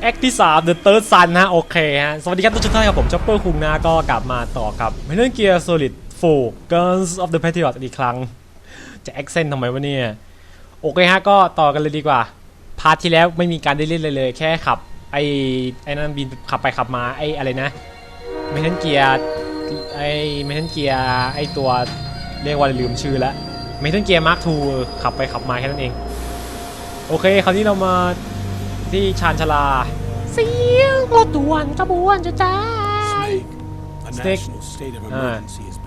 แอคที่3 The Third Sun นะโอเคฮะ สวัสดีครับทุกท่านครับผมจ็อปเปอร์คุงนะก็กลับมาต่อกับ Metal Gear Solid 4 Guns of the Patriot อีกครั้ง จะแอคเซนต์ทำไมวะเนี่ย โอเคฮะ ก็ต่อกันเลยดีกว่า พาร์ทที่แล้วไม่มีการได้เล่นเลยเลย แค่ขับ ไอ้ไอ้นั่นบินขับไปขับมาไอ้อะไรนะ Metal Gear ไอ้ Metal Gear ไอ้ตัวเรียกว่าลืมชื่อแล้ว Metal Gear Mark II ขับไปขับมาแค่นั้นเอง โอเค คราวนี้เรามาที่ชานชาลา เสียงรถด่วนขบวนจะจ้า A Snake. national state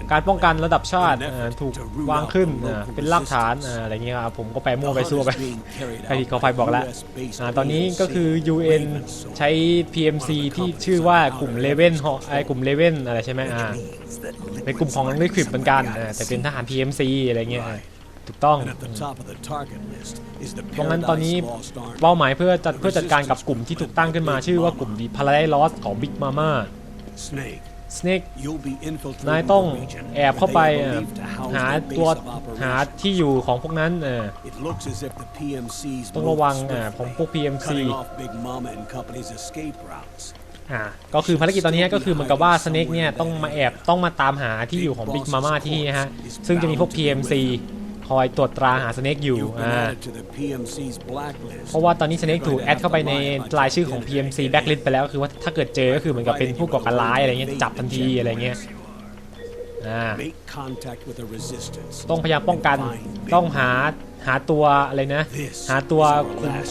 of อ่า emergency has been การป้องกันระดับชาติ In an เอ่อ effort ถูก to root วาง out ขึ้น the อ่า local เป็นรากฐาน resistance. อ่าอะไรเงี้ยครับผมก็ไป The มั่วไป hunt ซั่ว is ไป being carried ไอ้ out ที่เขา by ไฟบอกแล้ว US-based อ่าตอนนี้ ASA ก็คือ UN Raven Soul. ใช้ PMC ที่ชื่อว่ากลุ่มเลเว่นไอ้กลุ่มเลเว่นอะไรใช่ไหมอ่าเป็นกลุ่มของลิควิดเหมือนกันอ่าแต่เป็นทหาร PMC อะไรเงี้ยอ่าถูกต้อง And at the top of the target list is the ตรงนั้นตอนนี้ Paradise Lost Army. เป้าหมายเพื่อจัดเพื่อจัดการกับกลุ่มที่ถูกตั้งขึ้นมา ชื่อว่ากลุ่มดีพาราไดลอสของ Big Mama Snake, Snake you'll be นาย infiltrating ต้อง the region แอบเข้าไป where they อะ are believed to house หา their ตัว base of หา operations. ที่อยู่ของพวกนั้นเออ It looks as if the PMC's ต้อง moved ระวังอ่า swiftly, ของพวก PMC cutting off Big Mama and company's escape routes. อ่าก็คือภารกิจตอนนี้ก็คือเหมือนกับว่า Snake เนี่ยต้องมาแอบต้องมาตามหาที่อยู่ของ Big Mama ที่นี่นะฮะซึ่งจะมีพวก PMC คอยตรวจตราหา Snake อยู่ You've been อ่า added to the PMC's blacklist. เพราะว่าตอนนี้ Snake ถูกแอดเข้าไปในรายชื่อของ PMC Blacklist ไปแล้วก็คือว่าถ้าเกิดเจอก็คือเหมือนกับเป็นผู้ก่อการร้ายอะไรเงี้ยจับทันทีอะไรเงี้ยอ่า Make contact with the resistance. ต้องพยายามป้องกันต้องหาหาตัวอะไรนะ หาตัว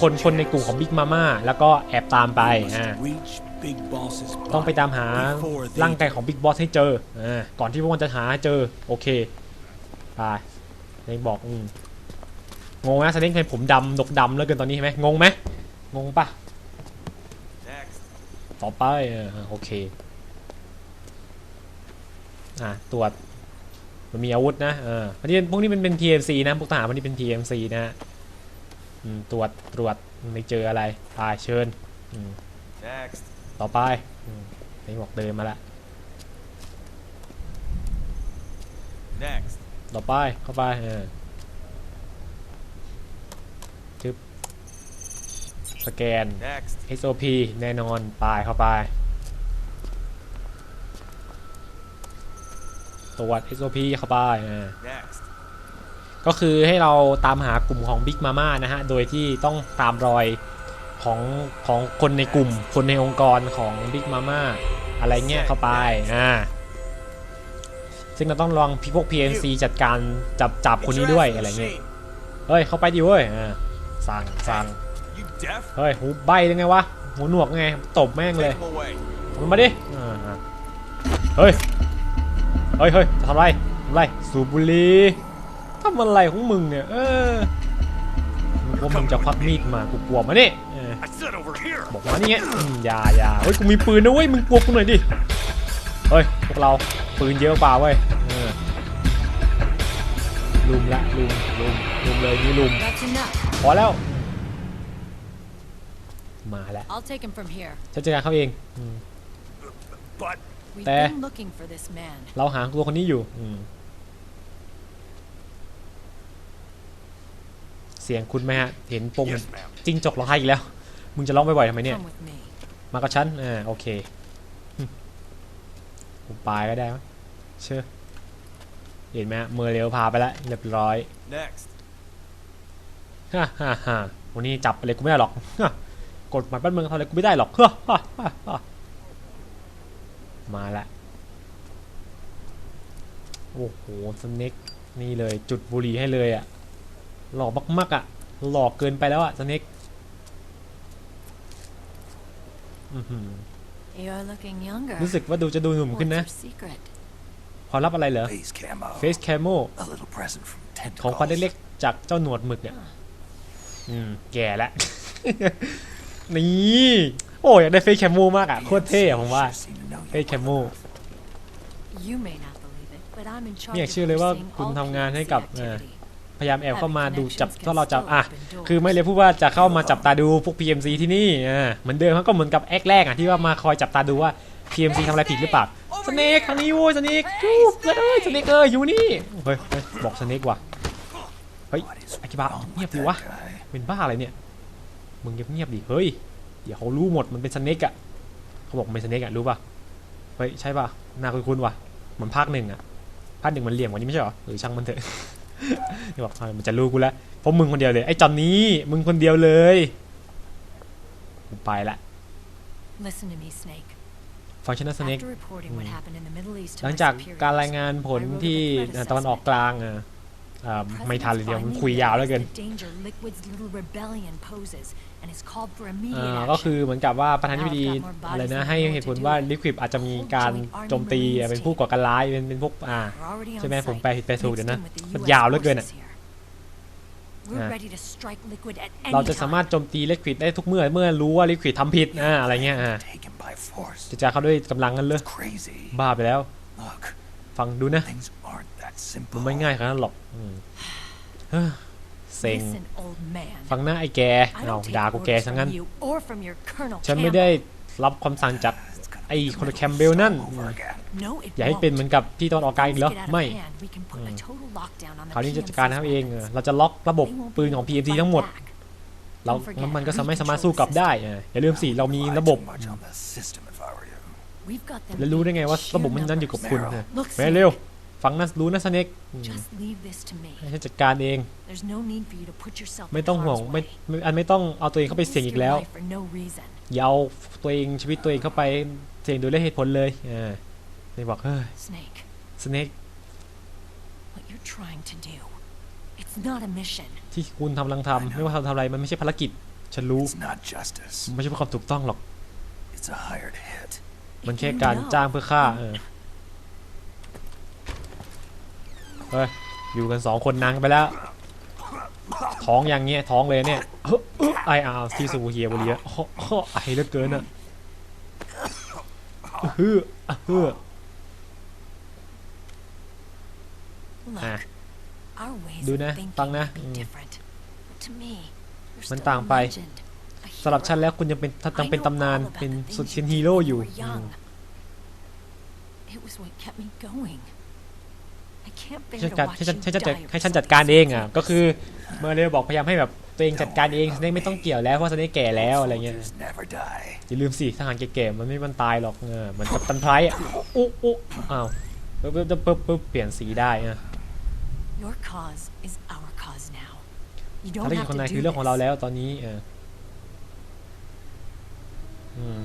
คนคนในกลุ่มของ Big Mama แล้วก็แอบตามไปอ่า Reach Big Boss's ต้องไปตามหา before they ร่างกายของ Big Boss ให้เจออ่าก่อนที่พวกมันจะหาให้เจอ โอเคไป เนบอกงงไหมสเน็กทำไมผมดำดกดำแล้วเกินตอนนี้ใช่ไหมงงไหมงงปะต่อไปโอเคอะตรวจมันมีอาวุธนะเอออันนี้พวกนี้มันเป็น PMC นะพวกทหารพวกนี้เป็น PMC นะฮะตรวจตรวจไม่เจออะไรไปเชิญต่อไปอืมนี่บอกเดินมาล้ว Next. ต่อไป เข้าไป เออทึบสแกน Next. SOP แน่นอนไปเข้าไป ตรวจ SOP เข้าไปเออ Next. ก็คือให้เราตามหากลุ่มของ Big Mama นะฮะ โดยที่ต้องตามรอยของของคนในกลุ่ม คนในองค์กรของ Big Mama อะไรเงี้ยเข้าไป อ่า ซึ่งเราต้องลองพี่พวก PNC จัดการจับจับคนนี้ด้วยอะไรเงี้ยเฮ้ยเข้าไปดิเว้ยอ่าสั่งสั่ง You deaf? เฮ้ยหูใบยังไงวะหูหนวกไงตบแม่งเลย Take him away. มันมาดิอ่าอ่าเฮ้ยเฮ้ยเฮ้ยทำไรทำไรสูบบุหรี่ทำอะไรของมึงเนี่ยเออมึงว่ามึงจะควักมีดมากูกลัวมานี่เออ I said over here. บอกมานี่ไงอืมอย่าอย่าเฮ้ยกูมีปืนนะเว้ยมึงกลัวกูหน่อยดิเฮ้ยพวกเรา ปืนเยอะเปล่าเว้ยเออลุมละลุมลุมลุมเลยนี่ลุม That's enough. พอแล้ว มาแล้ว I'll take him from here. ฉันจัดการเขาเองอืม But We've There. been looking for this man. เราหาตัวคนนี้อยู่อืมเสียงคุณไหมฮะ เห็นปง yes, ma'am. จิ้งจกร้องไห้อีกแล้ว มึงจะร้องบ่อยๆทำไมเนี่ย Come with me. มากับฉันอ่าโอเคหึ ผมปลายก็ได้มั้ยเชื่อเห็นไหมฮะเมอร์เรลพาไปแล้วเรียบร้อย Next. ฮ่าฮ่าฮ่าวันนี้จับอะไรกูไม่ได้หรอกฮ่ากฎหมายบ้านเมืองทำอะไรกูไม่ได้หรอกฮ่าฮ่าฮ่าฮ่ามาละโอ้โหสเน็กนี่เลยจุดบุหรี่ให้เลยอะ หลอกมากๆอะ หลอกเกินไปแล้วอะสเน็กอื้อหือ You're looking younger. รู้สึกว่าดูจะดูหนุ่ม What's ขึ้นนะ your secret? พอรับอะไรเหรอ Face camo. เฟสแคมโม A little present from ของขวัญ Tentacles. เล็กๆจากเจ้าหนวดหมึกเนี่ย อืม แก่แล้ว นี่ โอ้อยากได้เฟสแคมโมมากอะ โคตรเท่อะผมว่า Sure seem to know you เฟสแคมโม You may not believe it, but I'm in charge ไม่อยาก of เชื่อเลยว่า overseeing คุณ all ทำงานให้ PMC กับ เอ่อ activity. พยายามแอบเข้ามาดูจับ Having ถ้าเราจับ connections อะ can still open คือไม่เลยพูดว่าจะเข้ามาจับตาดูพวก PMC ที่นี่อ่าเหมือนเดิมมันก็เหมือนกับแอคแรกอะที่ว่ามาคอยจับตาดูว่า PMC ทำอะไรผิดหรือเปล่าสเนกทางนี้โว้ยสเนกจู๊บเอ้ยสเนกเอ้ยอยู่นี่เฮ้ยเฮ้ยบอกสเนกว่ะเฮ้ย What is อากิบะ wrong เงียบ with ดิ that วะ guy? เป็นบ้าอะไรเนี่ยมึงเงียบเงียบๆดิเฮ้ยเดี๋ยวเขารู้หมดมันเป็นสเน็กอะเขาบอกมันเป็นสเน็กอะรู้ป่ะเฮ้ยใช่ป่ะน่าคุ้นๆว่ะเหมือนภาคหนึ่งอะภาคหนึ่งมันเหลี่ยมกว่านี้ไม่ใช่เหรอหรือช่างมันเถอะ นี่บอกเฮ้ยมันจะรู้กูแล้วเพราะมึงคนเดียวเลย ไอ้จอนนี้มึงคนเดียวเลยกูไปละ Listen to me, Snake. ฟังชันสเน็ก After reporting what happened in the Middle East to หลัง my จาก superiors, การรายงานผล I wrote a ที่ book ตะวันออกกลางอะอ่า ไม่ทันเลยเดียวมันคุยยาวแล้วเกิน The danger Liquid's little rebellion poses and has called for อ่า immediate ก็คือ action. เหมือนกับว่าประธานาธิบดีอะไรนะให้เหตุผลว่าลิควิดอาจจะมีการโจมตีอะเป็นผู้ก่อการร้ายเป็นเป็นพวกอ่า We're already on ใช่ไหมผม site, แปลผิดแปลถูก mixed เดี๋ยวนะ in with the มัน US ยาวเหลือเกินอะ forces here. We're Ah. ready to strike Liquid at เรา any จะสามารถ time. โจมตีลิควิดได้ทุกเมื่อเมื่อรู้ว่าลิควิดทำผิดอ่าอะไรเงี้ยอ่า Take him by force. จะจะเข้าด้วยกำลังกันเลย It's crazy. บ้าไปแล้ว Look, ฟังดูนะ things aren't that มัน simple. ไม่ง่ายขนาดนั้นหรอกอืมเฮ้อเซ็ง Listen, old man. ฟังหน้าไอ้แก I เอา don't take ด่ากูแก orders ซะ from งั้น you or from your Colonel ฉันไม่ได้ Campbell. รับคำสั่งจาก It's gonna ไอ้ be คน the แคมเบลนั่น over again. No, it อย่าให้เป็นเหมือนกับที่ตอนออกกลางอีก Things แล้ว get out of ไม่ hand, we can put a total lockdown on the คราวนี้จะจัด PMC's การนะครับเองเออ weapons. เราจะล็อกระบบ They won't be ปืนของ able to PMC fight ทั้งหมด back. เรา Don't forget, มันก็ we สามารถ control สามารถสู้กลับ the ได้ system. เอออย่าลืมสิ เรามี Rely ระบบ too much on the system if I were you. We've got them แล้วรู้ได้ไงว่า sheer ระบบมันนั้นอยู่กับคุณ Meryl เออ Look, แม่เร็ว ฟังนะรู้นะสเน็ก Just leave this to me. ให้ฉันจัดการเอง There's no need for you to put yourself ไม่ in ต้องห่วง harm's ไม่ way. ไม่อันไม่ต้องเอาตัวเองเข้าไป Don't เสี่ยง risk อีก your แล้ว life for no reason. อย่าเอาตัวเองชีวิตตัวเองเข้าไปเสี่ยงโดยไร้เหตุผลเลยเออนี่บอกเฮ้ย Snake, สเน็ก what you're trying to do, it's not a mission. ที่คุณทำลังทำไม่ว่าทำทำอะไรมันไม่ใช่ภารกิจ ฉันรู้ It's not justice. มันไม่ใช่เพื่อความถูกต้องหรอก It's a hired hit. มัน If แค่ you การ know, จ้างเพื่อฆ่าเออ เฮ้ย อยู่กันสองคนนางกันไปแล้ว ท้องอย่างเงี้ยท้องเลยเนี่ยเฮ้ยเอ้อไออาวที่สูเฮียบุรีอะอ้ออ้อไอเหลือเกินอะเฮ้อเฮ้อ Look, Ah. our ways ดู of นะ thinking ฟังนะ may อื be ม different. But to me, you're มัน still ต่าง a ไป legend, a สำหรับ hero. ฉันแล้วคุณยังเป็นยังเป็น I know ตำนาน all about เป็น the things สุด you เชียน did ฮีโร่ when อยู่ you were อืม young. It was what kept me going. I can't bear ให้ to ฉัน watch ให้ฉัน you ให้ฉันจัด die ให้ฉัน of จัดการเองอะ something ก็คือเมื่อเรยบอกพยายามให้แบบตัวเองจัดการเองสเน็กไม่ต้องเกี่ยวแล้วเพราะสเน็กแก่แล้วอะไรเงี้ย Soldiers never die. อย่าลืมสิทหารแก่ๆมันไม่มันตายหรอกเออเหมันกับตันไพรอะอุ๊อุ๊อ้าวปึ๊บปึ๊บปึ๊บปึ๊บเปลี่ยนสีได้อะ Your cause is our cause now. You ภาร don't กิจ have ของ to นาย do คือเรื่องของเรา this. แล้วตอนนี้เอออืม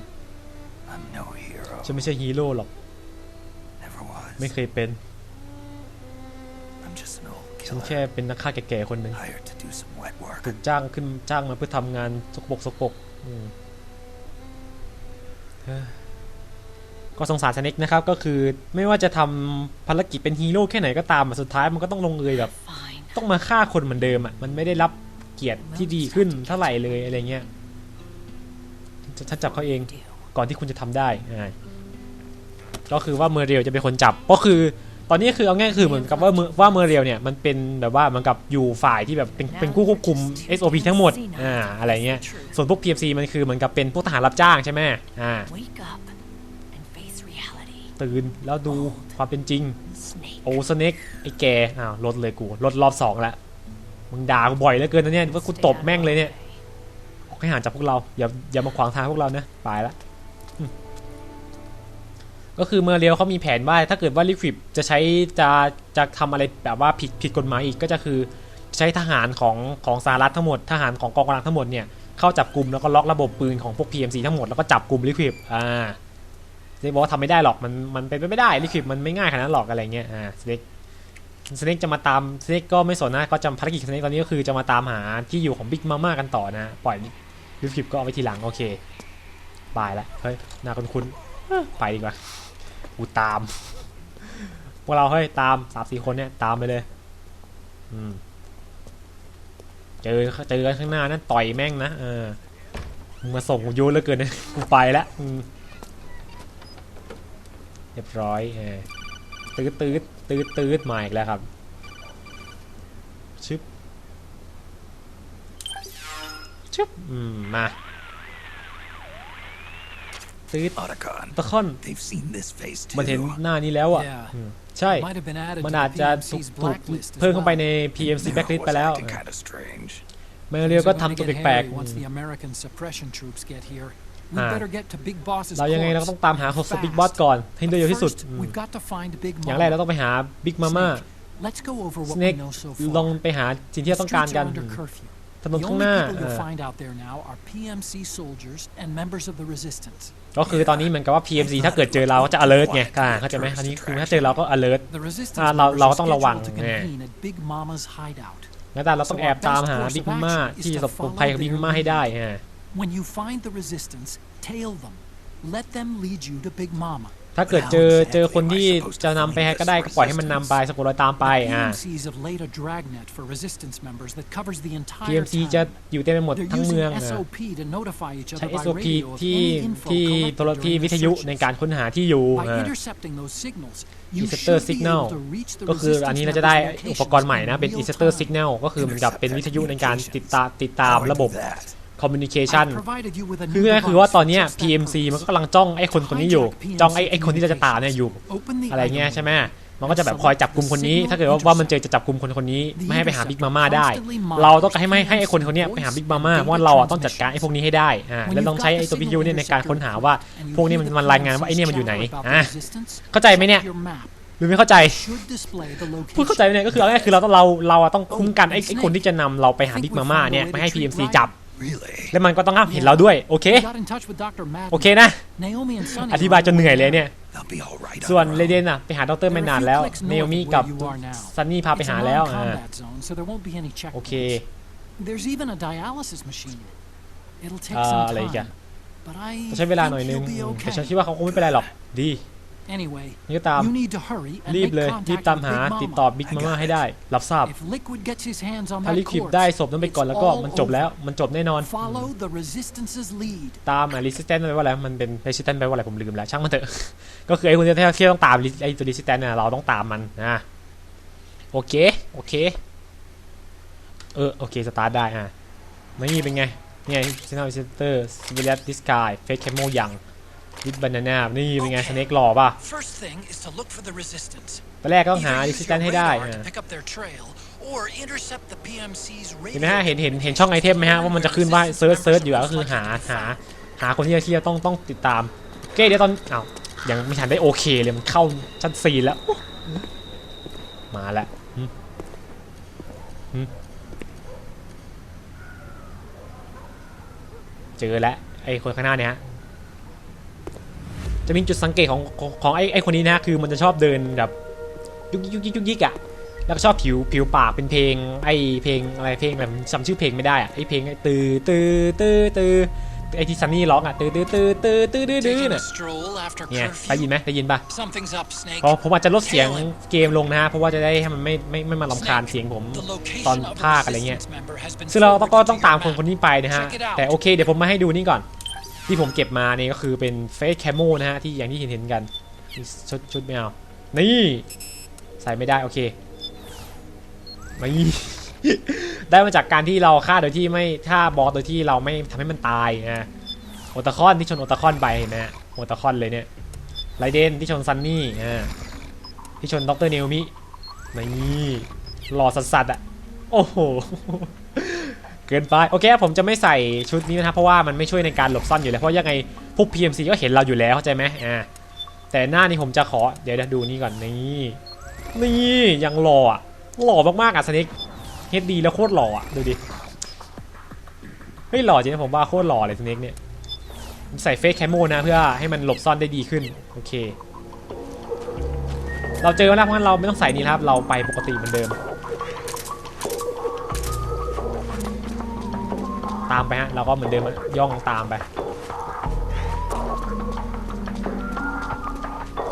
I'm no hero. ฉันไม่ใช่ฮีโร่หรอก Never was. ไม่เคยเป็น ฉัน killer แค่เป็นนักฆ่าแก่ๆคนหนึ่ง hired to do some wet work. ถูกจ้างขึ้นจ้างมาเพื่อทำงานสกปรกสกปรกอืมเฮ้ยก็สงสารสเน็กนะครับ ก็คือไม่ว่าจะทำภารกิจเป็นฮีโร่แค่ไหนก็ตามอะสุดท้ายมันก็ต้องลงเอยแบบ Fine. ต้องมาฆ่าคนเหมือนเดิมอะมันไม่ได้รับเกียรติที่ดีขึ้นเท่าไหร่เลยอะไรเงี้ยฉันฉันจับเขาเอง Do. ก่อนที่คุณจะทำได้อ่าก็คือว่าเมอร์เรียลจะเป็นคนจับก็คือ ตอนนี้คือเอาง่ายคือเหมือนกับว่าเมอว่าเมอร์เรียลเนี่ยมันเป็นแบบว่าเหมันกับอยู่ฝ่ายที่แบบเป็นเป็นผู้ควบคุม SOP ทั้งหมดอ่าอะไรเงี้ยส่วนพวก PFC มันคือเหมือนกับเป็นพวกทหารรับจ้างใช่ไหมอ่า Wake up and face reality. ตื่นแล้วดูความเป็นจริง Snake. โอ้สเน็กไอ้แกอ้าวลดเลยกูลดรอบสองละมึงด่ากูบ่อยเหลือเกินนะเนี่ยว่ากูตบแม่งเลยเนี่ยออกให้ห่างจากพวกเราอย่าอย่ามาขวางทางพวกเรานะไปละอืม ก็คือเมื่อเรียวเขามีแผนว่าถ้าเกิดว่าลิควิดจะใช้จะจะทำอะไรแบบว่าผิดผิดกฎหมายอีกก็จะคือใช้ทหารของของสหรัฐทั้งหมดทหารของกองกำลังทั้งหมดเนี่ยเข้าจับกลุ่มแล้วก็ล็อกระบบปืนของพวก PMC ทั้งหมดแล้วก็จับกลุ่มลิควิดอ่าสเน็กบอกว่าทำไม่ได้หรอกมันมันเป็นไปไม่ได้ลิควิดมันไม่ง่ายขนาดนั้นหรอกอะไรเงี้ยอ่าสเน็กสเน็กจะมาตามสเน็กก็ไม่สนนะก็จำภารกิจสเน็กตอนนี้ก็คือจะมาตามหาที่อยู่ของบิ๊กมาม่ากันต่อนะ ปล่อยลิควิดก็เอาไว้ทีหลังโอเคบายละเฮ้ยน่าคุ้นคุ้นๆไปดีกว่า กูตาม พวกเราเฮ้ยตามสามสี่คนเนี่ยตามไปเลย อืม เจอเจอกันข้างหน้านั่นต่อยแม่งนะเออมาส่งกูโยนเหลือเกินนะกูไปและอืมเรียบร้อยเออตืดตืดตืดตืดมาอีกแล้วครับชึบชึบอืมมา ตืด Otacon. ตะคอน They've seen this face มันเห็น too. หน้านี้แล้วอะ Yeah. อืมใช่ Might have been added มัน to อาจ the จะถูก PMC's ถูก blacklist as เพิ่มเข้าไป well. ใน PMC You know, blacklist it ไป was แล้ว acting kinda strange. เมเรียก็ Things are ทำตัว gonna get แปลก hairy once the American suppression troops get here. We Ah. better get to Big Boss's ๆเรายังไงเราก็ corpse. ต้องตามหาคนส Fast. ปิกบอสก่อนให้ได้เร็วที่สุด First, อืม we've got to find Big อย่างแรกเรา Mama. ต้องไปหาบิ๊กมาม่า Snake, let's go over what we Snake know so ลอง far. ไปหาสิ่งที่ The เราต้องการ streets กั are น under curfew. ถนน The ข้าง only หน้า people เอ you'll อ find out there now are PMC soldiers and members of the resistance. ก็คือตอนนี้เหมือนกับว่า PMC ถ้าเกิดเจอเราก็จะ alert ไงอ่าเข้าใจไหมอันนี้คือถ้าเจอเราก็ alert The resistance อ่าเรา members เรา are ก็ต้องระวัง scheduled to แน่ convene at Big Mama's hideout. งั้นแต่เราต้องแอบตามหาบิ๊กมาม่าที่จะปลอดภัยกับบิ๊กมาม่าให้ได้อ่า When you find the resistance, tail them. Let them lead you to Big Mama. ถ้าเกิดเจอเจอคนที่จะนำไปให้ก็ได้ก็ปล่อยให้มันนำไปสะกดรอยตามไป The อ่า PMCs have laid a dragnet for resistance members that covers the entire PMC town. จะอยู่เต็มไปหมด They're ทั้ง using เมืองอะ SOP to notify each ใช้ other by SOP radio of ที่ any info ที่ collected โทรที่ during วิ the ทยุ searches. ในการค้นหาที่อยู่ By อ่า intercepting those signals, you Interceptor should be signal able to reach the ก็คืออันนี้เราจะได้ resistance อุปกรณ์ members' ใหม่นะเป็น locations in Interceptor real time. Signal ก็คือเหมือนกับเป็นวิทยุในการติดตามติดตาม How do I ระบบ do that? Communication I've provided you with a คือ new ง่ายๆคือว่า device ตอนเนี้ย that just that PMC purpose. มันก็กำลังจ้องไอ้คนคนนี้อยู่ จ้องไอ้ไอ้คนที่เราจะตามเนี่ยอยู่ Open the อะไรเงี้ย item ใช่ไหมมันก็จะแบบคอยจับกลุ่มคนนี้ ถ้าเกิดว่าว่ามันเจอจะจับกลุ่มคนคนนี้ ไม่ให้ไปหาบิ๊กมาม่าได้ เราต้องให้ไม่ให้ไอ้คนคนเนี้ยไปหาบิ๊กมาม่าเพราะว่าเราอะต้องจัดการไอ้พวกนี้ให้ได้อ่าแล้วต้องใช้ไอ้ตัววิทยุเนี่ยในการค้นหาว่า พวกนี้มันมันรายงานว่าไอ้เนี่ยมันอยู่ไหนอะเข้าใจไหมเนี่ย Your map หรือไม่เข้าใจ should display the พูด location. เข้าใจไหมเนี่ยก็คือเอาง่ายๆคือเราต้องเราเราอะต้องคุ้มกันไอ้ไอ้คนที่จะนำเราไปหาบิ๊กมาม่าเนี่ยไม่ให้ PMC จับ Really? แล้วมันก็ต้องห้ามเห็นเราด้วย โอเค We got in touch with Dr. Madden. โอเคนะ Naomi and Sonny อธิบายจนเหนื่อยเลยเนี่ย They'll be all right. ส่วน on เร their เด own. นอะไปหาดรแมนนานแล้วเนโอมี่กับซันนี่พาไป It's หา a แล้วอ่า non-combat zone, so there won't be any โอเค checkpoints. There's even a dialysis machine. It'll take อ่า some อะไรอีกอะ time. But I ต้องใช้เวลาหน่อย think นึง you'll be อืมแต่ฉัน okay. คิดว่าเขาคงไม่เป็นไรหรอก ดี Anyway, นี่ก็ตาม you need to hurry and รีบ make เลยรีบ contact ตาม with หา Big ติดต่อ Mama. บิ๊กมาม่าให้ได้ รับทราบ If Liquid gets his hands on ถ้า that ลิควิด corpse, ได้ศพนั้นไปก่อนแล้วก็ it's all มันจบแล้ว over. มันจบแน่นอน Follow the Resistance's lead. ตามอะ resistance แปลว่าอะไรมันเป็น resistance แปลว่าอะไรผมลืมแล้วช่างมันเถอะก็คือไอ้คนที่ที่ต้องตามไอ้ตัว resistance เนี่ยเราต้องตามมันนะโอเคโอเคเออโอเคสตาร์ทได้อะนี่เป็นไงเนี่ย signal receptor civilian disguise face camo ยัง วิดบานาน่านี่เป็นไง snake หล่อป่ะ First thing is to look for the resistance. ตอนแรกก็ต้องหา Either use your resistance ให้ได้ radar อะ to pick up their trail or intercept the PMC's เห็นไหม radio ฮะเห็นเห็นเห็นช่องไอเทมไหมฮะว่ามันจะขึ้นว่าเซิร์ชเซิร์ชอยู่อะก็คือหาหาหาคนที่จะที่จะต้องต้องติดตามโอเคเดี๋ยวตอนอ้าวยังไม่ทันได้โอเคเลยมันเข้าชั้นสี่แล้ว มาแล้วหึหึเจอแล้วไอ้คนข้างหน้าเนี่ยฮะ จะมีจุดสังเกตของของของไอ้ไอ้คนนี้นะฮะคือมันจะชอบเดินแบบยุกยิกยุกยิกยุกยิกอะแล้วก็ชอบผิวผิวปากเป็นเพลงไอ้เพลงอะไรเพลงอะไรผมจำชื่อเพลงไม่ได้อะไอ้เพลงไอ้ตือตือตือตือไอ้ที่ซันนี่ร้องอะตือตือตือตือตือตือตือ Taking เนี่ย a stroll after เนี่ยได้ยิน curfew. ไหมได้ยินปะ Something's up, Snake. เพราะผมอาจจะลดเสียงเกมลงนะฮะเพราะว่าจะได้ให้มันไม่ไม่ไม่มาลำคาญเสียงผม The location ตอน of a ภาคอะไรเงี้ย resistance member has been ซึ่งเราก็ forwarded ต้อง to ตาม your คนคน map. นี้ไปนะฮะ Check it out แต่โอเคเดี๋ยวผมมาให้ดูนี่ก่อน ที่ผมเก็บมาเนี่ยก็คือเป็นเฟสแคมโมนะฮะที่อย่างที่เห็นเห็นกันชุดชุดไม่เอานี่ใส่ไม่ได้โอเคนี่ได้มาจากการที่เราฆ่าโดยที่ไม่ฆ่าบอสโดยที่เราไม่ทำให้มันตายนะโอตาคอนที่ชนโอตาคอนไปเห็นไหมฮะโอตาคอนเลยเนี่ยไรเดนที่ชนซันนี่อ่าที่ชนด็อกเตอร์เนลมินี่หล่อสัสๆอะโอ้โห เกินไปโอเคผมจะไม่ใส่ชุดนี้นะครับเพราะว่ามันไม่ช่วยในการหลบซ่อนอยู่แล้วเพราะยังไงพวก PMC ก็เห็นเราอยู่แล้วเข้าใจไหมอ่าแต่หน้านี้ผมจะขอเดี๋ยวดูนี่ก่อนนี่นี่ยังหล่ออะหล่อมากๆอะสนิกเฮดดีแล้วโคตรหล่ออะดูดิเฮ้ยหล่อจริงนะผมว่าโคตรหล่อเลยสนิกเนี่ยใส่เฟซแคมโมนะเพื่อให้มันหลบซ่อนได้ดีขึ้นโอเค เราเจอแล้วเพราะงั้นเราไม่ต้องใส่นี้ครับเราไปปกติเหมือนเดิม ตามไปฮะเราก็เหมือนเดิมอะย่องตามไป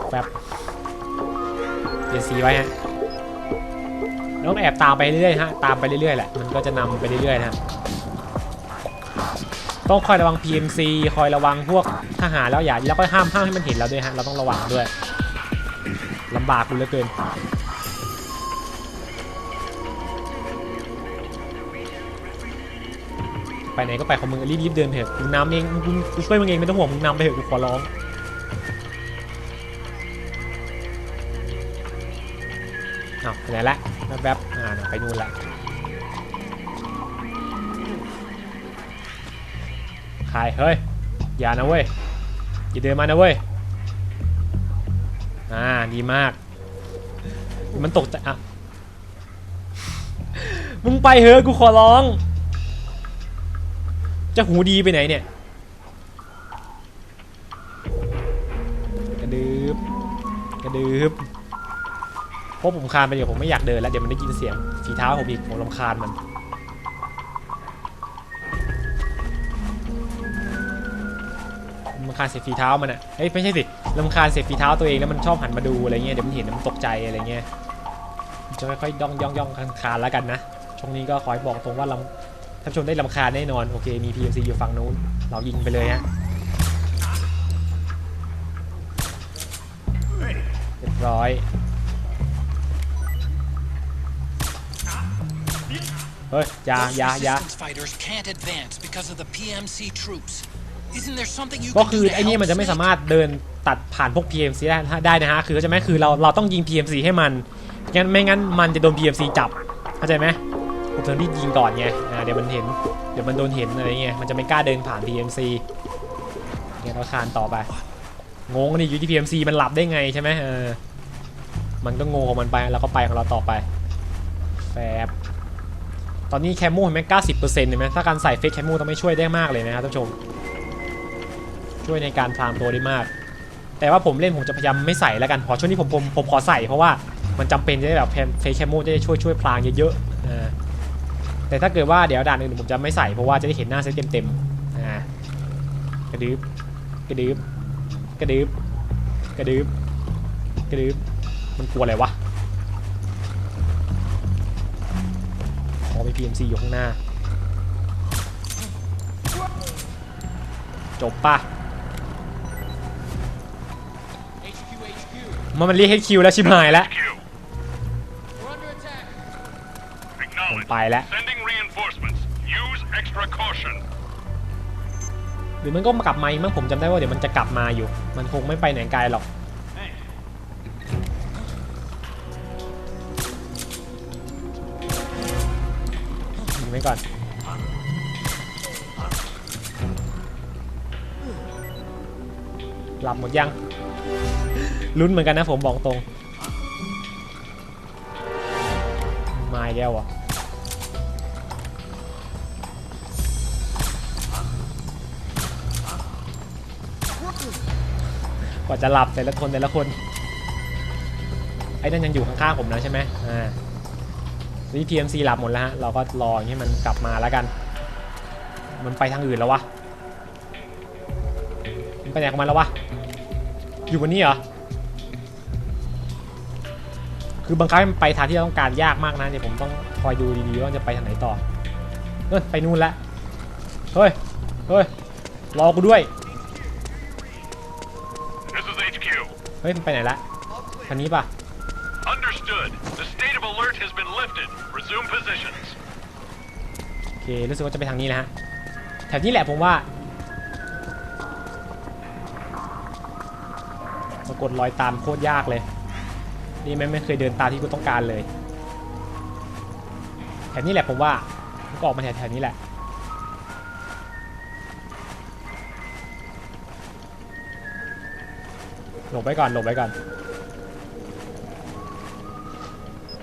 แป๊บเปลี่ยนสีไว้ฮะต้องแอบตามไปเรื่อยๆฮะตามไปเรื่อยๆแหละมันก็จะนำไปเรื่อยๆนะฮะต้องคอยระวัง PMC คอยระวังพวกทหารแล้วอย่าแล้วก็ห้ามห้ามให้มันเห็นเราด้วยฮะเราต้องระวังด้วยลำบากกูเหลือเกิน ไปไหนก็ไปของมึงรีบรีบเดินเถอะมึงนำเองมึงกูช่วยมึงเองไม่ต้องห่วงมึงน้ำไปเถอะกูขอร้องเอาไปไหนละแวบๆอ่าไปนู่นละใครเฮ้ยอย่านะเว้ยอย่าเดินมานะเว้ยอ่าดีมาก มันตกใจอะมึงไปเถอะกูขอร้อง จะหูดีไปไหนเนี่ยกระดึบกระดึบเพราะผมคานไปเดี๋ยวผมไม่อยากเดินแล้วเดี๋ยวมันได้ยินเสียงฝีเท้าผมอีกผมรำคาญมันลำคาญเสียฝีเท้ามันอะเฮ้ยไม่ใช่สิลำคาญเสียฝีเท้าตัวเองแล้วมันชอบหันมาดูอะไรเงี้ยเดี๋ยวมันเห็นมันตกใจอะไรเงี้ยจะค่อยๆย่องย่องย่องคานคานแล้วกันนะช่วงนี้ก็ขอให้บอกตรงว่าลำานผู้ชมได้ลำคาญแน่นอน โอเค มี PMC อยู่ฝั่งนู้น เรายิงไปเลยฮะเรียบร้อยเฮ้ยอยา Those อยาอยา resistance fighters can't advance because of the PMC troops. Isn't there something you ก็ can คือ do to ไอ้นี่ help, มันจะไม่ Snake? สามารถเดินตัดผ่านพวก PMC ได้ได้นะฮะ คือเข้าใจไหมคือเราเราต้องยิง PMC ให้มันงั้นไม่งั้นมันจะโดน PMC จับ เข้าใจไหมผมถึงรีบยิงก่อนไง เดี๋ยวมันเห็น เดี๋ยวมันโดนเห็นอะไรเงี้ย มันจะไม่กล้าเดินผ่าน PMC เดี๋ยเราคานต่อไป งงนี่อยู่ที่ PMC มันหลับได้ไงใช่ไหมเออ มันก็งงของมันไปแล้วก็ไปของเราต่อไปแฟบตอนนี้แคมมูเห็นไหม90%เปอร์เซ็นต์เห็นไหมถ้าการใส่เฟซแคมมูต้องไม่ช่วยได้มากเลยนะครับท่านผู้ชม ช่วยในการพรางตัวได้มาก แต่ว่าผมเล่นผมจะพยายามไม่ใส่แล้วกันพอช่วงนี้ผมผมผมขอใส่เพราะว่ามันจำเป็นจะได้แบบเฟซแคมมูจะได้ช่วยช่วยพรางเยอะๆอ่ แต่ถ้าเกิดว่าเดี๋ยวด่านอื่นผมจะไม่ใส่เพราะว่าจะได้เห็นหน้าเซตเต็มๆอ่ากระดึบกระดึบกระดึบกระดึบกระดึบมันกลัวอะไรวะอ๋อมี PMC อยู่ข้างหน้า จบปะมันมันเรียก HQ แล้วชิบหายแล้ว ผมไปแล้ว หรือมันก็มากลับมาอีกมั้งผมจำได้ว่าเดี๋ยวมันจะกลับมาอยู่ มันคงไม่ไปไหนไกลหรอกยิงไว้ก่อนหลับหมดยังลุ้นเหมือนกันนะผมบอกตรง มาอีกแล้วอะ กว่าจะหลับแต่ละคนแต่ละคน ไอ้นั่นยังอยู่ข้างๆผมนะใช่ไหมอ่านี่ PMC หลับหมดแล้วฮะ เราก็รออย่างนี้มันกลับมาแล้วกัน มันไปทางอื่นแล้ววะ มันไปไหนของมันแล้ววะ อยู่บนนี้เหรอ คือบังคับให้มันไปทางที่เราต้องการยากมากนะเดี๋ยวผมต้องคอยดูดีๆว่าจะไปทางไหนต่อ เอ้ยไปนู่นละ เฮ้ย เฮ้ย รอกูด้วย ฮ้ยมันไปไหนละทางนี้ป่ะ Understood. The state of alert has been lifted. Resume positions. โอเครู้สึกว่าจะไปทางนี้นะฮะแถวนี้แหละผมว่าสะกดรอยตามโคตรยากเลย นี่ไม่ไม่เคยเดินตามที่กูต้องการเลย แถวนี้แหละผมว่ามันก็ออกมาแถวแถวนี้แหละ หลบไว้ก่อนหลบไว้ก่อน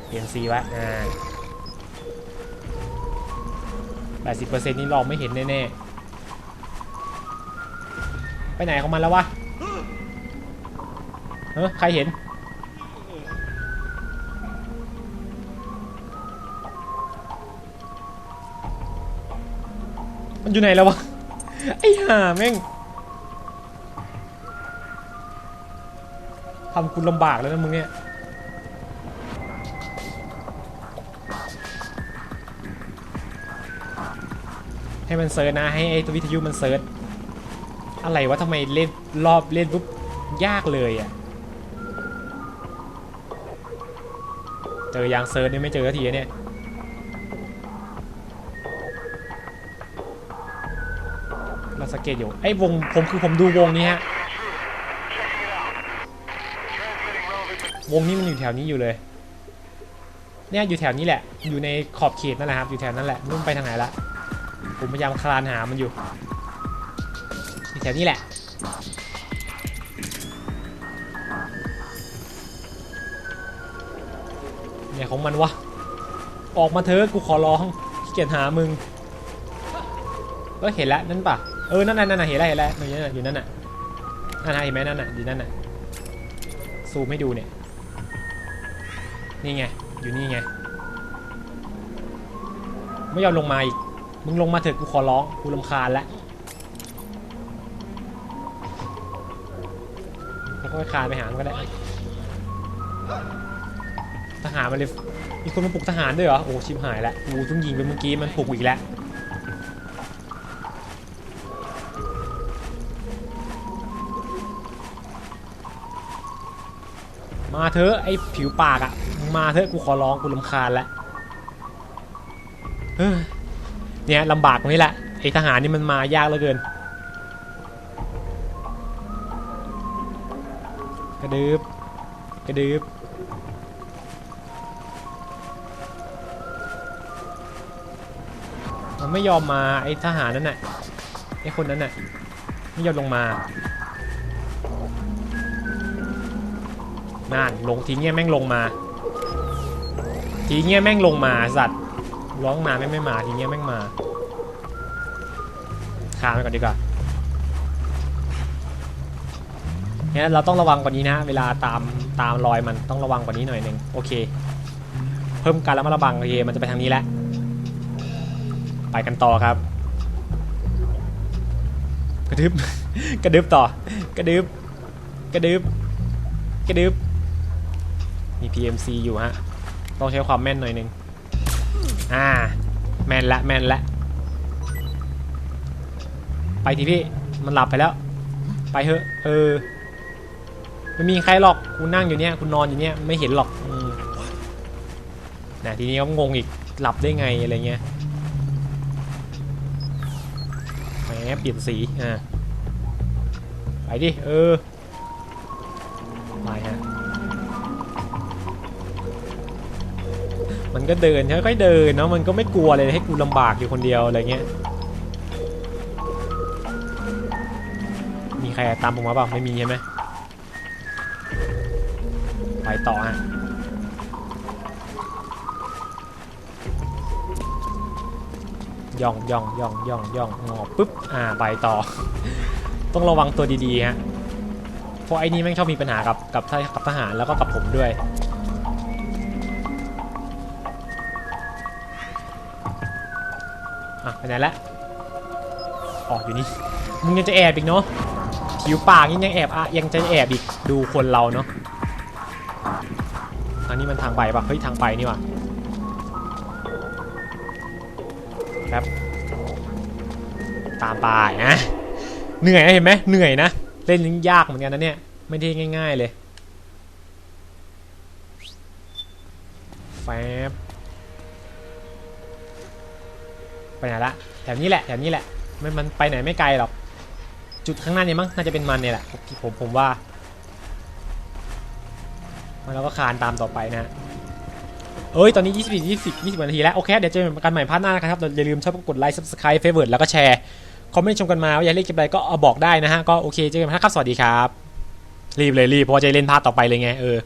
เปลี่ยนซีไว้อ่า80%นี่เราไม่เห็นแน่ๆ ไปไหนของมันแล้ววะเฮ้ยใครเห็น มันอยู่ไหนแล้ววะ ไอ้ห่าแม่ง ทำคุณลำบากแล้วนะมึงเนี่ยให้มันเซิร์ชนะให้ไอ้ตัววิทยุมันเซิร์ชอะไรวะทำไมเล่นรอบเล่นปุ๊บยากเลยอะ่ะเจอยางเซิร์ชนี่ไม่เจอทีเนี่ยเราสังเกตอยู่ไอ้วงผมคือผมดูวงนี้ฮะ วงนี้มันอยู่แถวนี้อยู่เลย เนี่ยอยู่แถวนี้แหละ อยู่ในขอบเขตนั่นแหละครับ อยู่แถวนั้นแหละนุ่มไปทางไหนละ ผมพยายามคลานหามันอยู่อยู่แถวนี้แหละ เนี่ยของมันวะ ออกมาเถอะกูขอร้องขี้เกียจหามึง ก็เห็นแล้วนั่นปะเออ นั่นน่ะนั่นน่ะเห็นแล้วเห็นแล้วอยู่นั่นน่ะอยู่นั่นน่ะนั่นน่ะเห็นไหมนั่นน่ะอยู่นั่นน่ะซูมให้ดูเนี่ย นี่ไง อยู่นี่ไง ไม่ยอมลงมาอีก มึงลงมาเถอะกูขอร้อง กูลำคาญแล้วแล้วก็ไปคานไปหามันก็ได้ ทหารมันเลย มีคนมาปลุกทหารด้วยเหรอ โอ้ชิบหายแล้วกูเพิ่งยิงไปเมื่อกี้มันปลุกอีกแล้ว มาเถอะไอ้ผิวปากอะ่ะมาเถอะกูขอร้องกูลำคาญแล้วเฮ้ยเนี่ยลำบากตรงนี้แหละไอ้ทหารนี่มันมายากเหลือเกิน กระดึบกระดึบมันไม่ยอมมาไอ้ทหารนั่นน่ะไอ้คนนั้นน่ะไม่ยอมลงมา นั่นลงทีเงี้ยแม่งลงมา ทีเงี้ยแม่งลงมาสัตว์ร้องมาแม่งไม่มาทีเงี้ยแม่งมาข้ามไปก่อนดีกว่าเนี่ยเราต้องระวังกว่านี้นะ เวลาตามตามรอยมันต้องระวังกว่านี้หน่อยหนึ่งโอเค เพิ่มการระมัดระวังโอเคมันจะไปทางนี้แล้วไปกันต่อครับ กระดึบกระดึบต่อกระดึบกระดึบกระดึบ มี PMC อยู่ฮะ ต้องใช้ความแม่นหน่อยหนึง อ่า แม่นละแม่นละ ไปทีพี่ มันหลับไปแล้ว ไปเถอะ เออ ไม่มีใครหรอก คุณนั่งอยู่เนี่ย คุณนอนอยู่เนี่ย ไม่เห็นหรอกอนะทีนี้ก็งงอีก หลับได้ไงอะไรเงี้ยแหมเปลี่ยนสี อ่า ไปดิ เออ มันก็เดินค่อยๆเดินเนาะมันก็ไม่กลัวเลยให้กูลำบากอยู่คนเดียวอะไรเงี้ยมีใครตามผมมาเปล่าไม่มีใช่ไหมไปต่อฮะย่องย่องย่องย่องย่องงอปุ๊บอ่าไปต่อ ต้องระวังตัวดีๆฮะเพราะไอ้นี่แม่งชอบมีปัญหากับกับกับทหารแล้วก็กับผมด้วย ไปไหนละอ๋ออยู่นี่มึงยังจะแอบอีกเนาะผิวปากยังยังแอบอะยังจะแอบอีกดูคนเราเนาะอันนี้มันทางไปปะเฮ้ยทางไปนี่ว่ะครับตามไปนะเหนื่อยนะเห็นไหมเหนื่อยนะเล่นยากเหมือนกันนะเนี่ยไม่ได้ง่าย ๆเลย ไปไหนละแถวนี้แหละแถวนี้แหละมันมันไปไหนไม่ไกลหรอก จุดข้างหน้านี่มั้งน่าจะเป็นมันเนี่ยแหละผมผมว่ามันเราก็คานตามต่อไปนะฮะเอ้ย ตอนนี้ 20 20 20นาทีแล้ว โอเค เดี๋ยวเจอกันใหม่พาร์ทหน้านะครับ อย่าลืมชอบกดไลค์ subscribe favorite แล้วก็แชร์ คอมเมนต์ชมกันมา ว่าอยากเล่นเกมอะไรก็เอาบอกได้นะฮะ ก็โอเค เจอกันครับ สวัสดีครับ รีบเลยรีบเพราะจะเล่นพาร์ทต่อไปเลยไง เออ